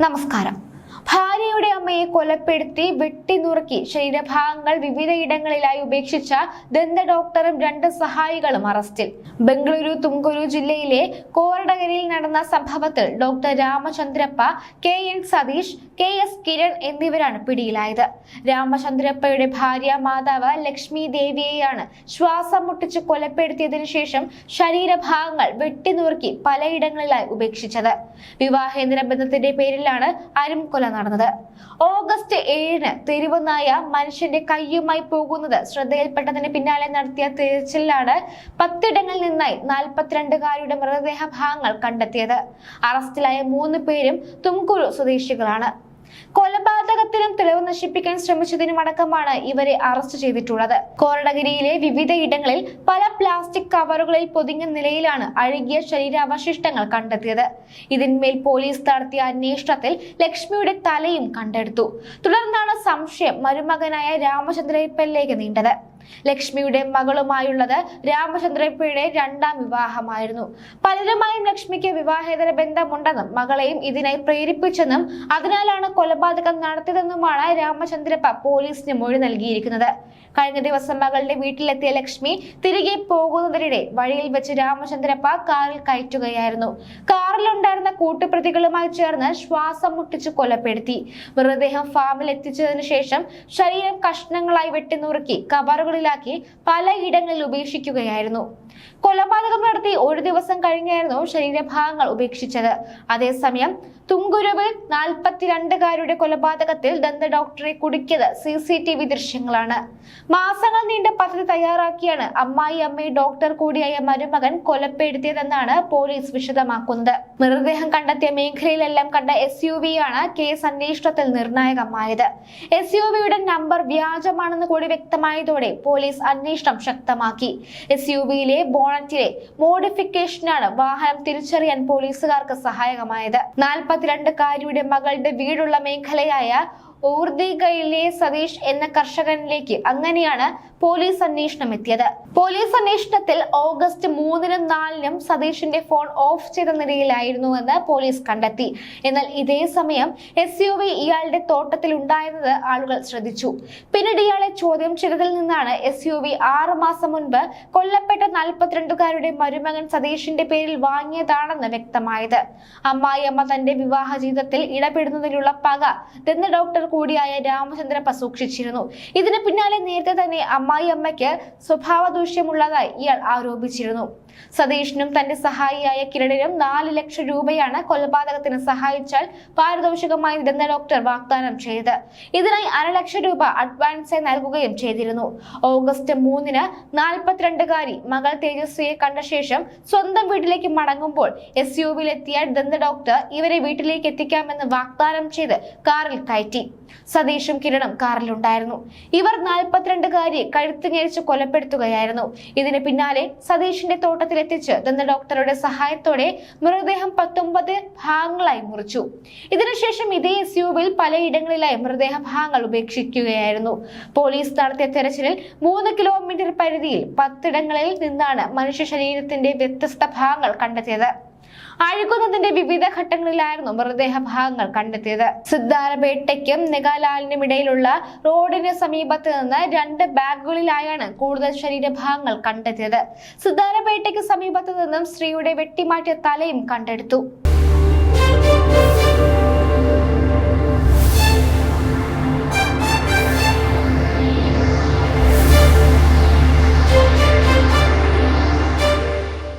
നമസ്കാരം. ഭാര്യയുടെ അമ്മയെ കൊലപ്പെടുത്തി വെട്ടിനുറുക്കി ശരീരഭാഗങ്ങൾ വിവിധയിടങ്ങളിലായി ഉപേക്ഷിച്ച ദന്ത ഡോക്ടറും രണ്ട് സഹായികളും അറസ്റ്റിൽ. ബംഗളൂരു തുംകുരു ജില്ലയിലെ കോരടകരിൽ നടന്ന സംഭവത്തിൽ doctor Ramachandrappa K N Satheesh K S Kiran എന്നിവരാണ് പിടിയിലായത്. രാമചന്ദ്രപ്പയുടെ ഭാര്യ മാതാവ് ലക്ഷ്മി ദേവിയെയാണ് ശ്വാസം മുട്ടിച്ച് കൊലപ്പെടുത്തിയതിനു ശേഷം ശരീരഭാഗങ്ങൾ വെട്ടിനുറുക്കി പലയിടങ്ങളിലായി ഉപേക്ഷിച്ചത്. വിവാഹേന്ദ്ര ബന്ധത്തിന്റെ പേരിലാണ് അരുംകൊല നടന്നത്. ഓഗസ്റ്റ് ഏഴിന് തെരുവുനായ മനുഷ്യന്റെ കയ്യുമായി പോകുന്നത് ശ്രദ്ധയിൽപ്പെട്ടതിന് പിന്നാലെ നടത്തിയ തിരച്ചിലാണ് പത്തിടങ്ങളിൽ നിന്നായി നാൽപ്പത്തിരണ്ടുകാരുടെ മൃതദേഹ ഭാഗങ്ങൾ കണ്ടെത്തിയത്. അറസ്റ്റിലായ മൂന്ന് പേരും തുംകുരു സ്വദേശികളാണ്. കൊലപാതകത്തിനും തെളിവ് നശിപ്പിക്കാൻ ശ്രമിച്ചതിനും അടക്കമാണ് ഇവരെ അറസ്റ്റ് ചെയ്തിട്ടുള്ളത്. കോരടഗിരിയിലെ വിവിധ ഇടങ്ങളിൽ പല പ്ലാസ്റ്റിക് കവറുകളിൽ പൊതിഞ്ഞ നിലയിലാണ് അഴുകിയ ശരീരാവശിഷ്ടങ്ങൾ കണ്ടെത്തിയത്. ഇതിന്മേൽ പോലീസ് നടത്തിയ അന്വേഷണത്തിൽ ലക്ഷ്മിയുടെ തലയും കണ്ടെടുത്തു. തുടർന്നാണ് സംശയം മരുമകനായ രാമചന്ദ്രയപ്പലിലേക്ക് നീണ്ടത്. ലക്ഷ്മിയുടെ മകളുമായുള്ളത് രാമചന്ദ്രപ്പിയുടെ രണ്ടാം വിവാഹമായിരുന്നു. പലരുമായും ലക്ഷ്മിക്ക് വിവാഹേതര ബന്ധമുണ്ടെന്നും മകളെയും ഇതിനായി പ്രേരിപ്പിച്ചെന്നും അതിനാലാണ് കൊലപാതകം നടത്തിയതെന്നുമാണ് രാമചന്ദ്രപ്പ പോലീസിന് മൊഴി നൽകിയിരിക്കുന്നത്. കഴിഞ്ഞ ദിവസം മകളുടെ വീട്ടിലെത്തിയ ലക്ഷ്മി തിരികെ പോകുന്നതിനിടെ വഴിയിൽ വെച്ച് രാമചന്ദ്രപ്പ കാറിൽ കയറ്റുകയായിരുന്നു. കാറിലുണ്ടായിരുന്ന കൂട്ടുപ്രതികളുമായി ചേർന്ന് ശ്വാസം മുട്ടിച്ച് കൊലപ്പെടുത്തി. മൃതദേഹം ഫാമിൽ എത്തിച്ചതിനു ശേഷം ശരീരം കഷ്ണങ്ങളായി വെട്ടിനുറുക്കി കവറുകളിലാക്കി പലയിടങ്ങളിൽ ഉപേക്ഷിക്കുകയായിരുന്നു കൊലപാതകം നടത്തി ഒരു ദിവസം കഴിഞ്ഞായിരുന്നു ശരീരഭാഗങ്ങൾ ഉപേക്ഷിച്ചത്. അതേസമയം തുങ്കുരുവിൽ നാൽപ്പത്തിരണ്ടുകാരുടെ കൊലപാതകത്തിൽ ദന്ത ഡോക്ടറെ കുടുക്കിയത് സി സി ടി വി ദൃശ്യങ്ങളാണ്. മാസങ്ങൾ നീണ്ട പദ്ധതി തയ്യാറാക്കിയാണ് അമ്മായി അമ്മയെ ഡോക്ടർ കൂടിയായ മരുമകൻ കൊലപ്പെടുത്തിയതെന്നാണ് പോലീസ് വിശദമാക്കുന്നത്. മൃതദേഹം കണ്ടെത്തിയ മേഖലയിലെല്ലാം കണ്ട എസ് യു വി ആണ് കേസ് അന്വേഷണത്തിൽ നിർണായകമായത്. എസ് യു വിയുടെ നമ്പർ വ്യാജമാണെന്ന് കൂടി വ്യക്തമായതോടെ പോലീസ് അന്വേഷണം ശക്തമാക്കി. എസ് യു വിയിലെ ബോണറ്റിലെ മോഡിഫിക്കേഷനാണ് വാഹനം തിരിച്ചറിയാൻ പോലീസുകാർക്ക് സഹായകമായത്. നാൽപ്പത്തിരണ്ട് കാരിയുടെ മകളുടെ വീടുള്ള മേഖലയായ ഊർദികയിലെ സതീഷ് എന്ന കർഷകനിലേക്ക് അങ്ങനെയാണ് പോലീസ് അന്വേഷണം എത്തിയത്. പോലീസ് അന്വേഷണത്തിൽ ഓഗസ്റ്റ് മൂന്നിനും നാലിനും സതീഷിന്റെ ഫോൺ ഓഫ് ചെയ്ത നിലയിലായിരുന്നു എന്ന് പോലീസ് കണ്ടെത്തി. എന്നാൽ ഇതേ സമയം എസ് യു വി ഇയാളുടെ തോട്ടത്തിൽ ഉണ്ടായിരുന്നത് ആളുകൾ ശ്രദ്ധിച്ചു. പിന്നീട് ഇയാളെ ചോദ്യം ചെയ്തതിൽ നിന്നാണ് എസ് യു വി ആറ് മാസം മുൻപ് കൊല്ലപ്പെട്ട നാൽപ്പത്തിരണ്ടുകാരുടെ മരുമകൻ സതീഷിന്റെ പേരിൽ വാങ്ങിയതാണെന്ന് വ്യക്തമായത്. അമ്മായിയമ്മ തന്റെ വിവാഹ ജീവിതത്തിൽ ഇടപെടുന്നതിനുള്ള പക ദന്ത ഡോക്ടർ കൂടിയായ രാമചന്ദ്രൻ സൂക്ഷിച്ചിരുന്നു ഇതിന് പിന്നാലെ നേരത്തെ തന്നെ അമ്മായി അമ്മയ്ക്ക് സ്വഭാവ ദൂഷ്യമുള്ളതായി ഇയാൾ ആരോപിച്ചിരുന്നു. സതീഷിനും തന്റെ സഹായിയായ കിരണിനും നാല് ലക്ഷം രൂപയാണ് കൊലപാതകത്തിന് സഹായിച്ചാൽ പാരിതോഷികമായി ദന്ത ഡോക്ടർ വാഗ്ദാനം ചെയ്തത്. ഇതിനായി അരലക്ഷം രൂപ അഡ്വാൻസായി നൽകുകയും ചെയ്തിരുന്നു. ഓഗസ്റ്റ് മൂന്നിന് നാൽപ്പത്തിരണ്ടുകാരി മകൾ തേജസ്വിയെ കണ്ട ശേഷം സ്വന്തം വീട്ടിലേക്ക് മടങ്ങുമ്പോൾ എസ് യു വിയിലെത്തിയ ദന്ത ഡോക്ടർ ഇവരെ വീട്ടിലേക്ക് എത്തിക്കാമെന്ന് വാഗ്ദാനം ചെയ്ത് കാറിൽ കയറ്റി. സതീഷും കിരണും കാറിലുണ്ടായിരുന്നു. ഇവർ നാൽപ്പത്തിരണ്ടുകാരിയെ കഴുത്ത് ഞെരിച്ച് കൊലപ്പെടുത്തുകയായിരുന്നു. ഇതിന് പിന്നാലെ സതീഷിന്റെ തോട്ടത്തിലെത്തിച്ച് ദന്ത ഡോക്ടറുടെ സഹായത്തോടെ മൃതദേഹം പത്തൊമ്പത് ഭാഗങ്ങളായി മുറിച്ചു. ഇതിനുശേഷം ഇതേ എസ് യുവിൽ പലയിടങ്ങളിലായി മൃതദേഹ ഭാഗങ്ങൾ ഉപേക്ഷിക്കുകയായിരുന്നു. പോലീസ് നടത്തിയ തെരച്ചിലിൽ മൂന്ന് കിലോമീറ്റർ പരിധിയിൽ പത്തിടങ്ങളിൽ നിന്നാണ് മനുഷ്യ ശരീരത്തിന്റെ വ്യത്യസ്ത ഭാഗങ്ങൾ കണ്ടെത്തിയത്. അഴുകുന്നതിന്റെ വിവിധ ഘട്ടങ്ങളിലായിരുന്നു മൃതദേഹ ഭാഗങ്ങൾ കണ്ടെത്തിയത്. സിദ്ധാരപേട്ടയ്ക്കും നെഗാലാലിനും ഇടയിലുള്ള റോഡിന് സമീപത്ത് നിന്ന് രണ്ട് ബാഗുകളിലായാണ് കൂടുതൽ ശരീരഭാഗങ്ങൾ കണ്ടെത്തിയത്. സിദ്ധാരപേട്ടയ്ക്ക് സമീപത്ത് നിന്നും സ്ത്രീയുടെ വെട്ടിമാറ്റിയ തലയും കണ്ടെടുത്തു.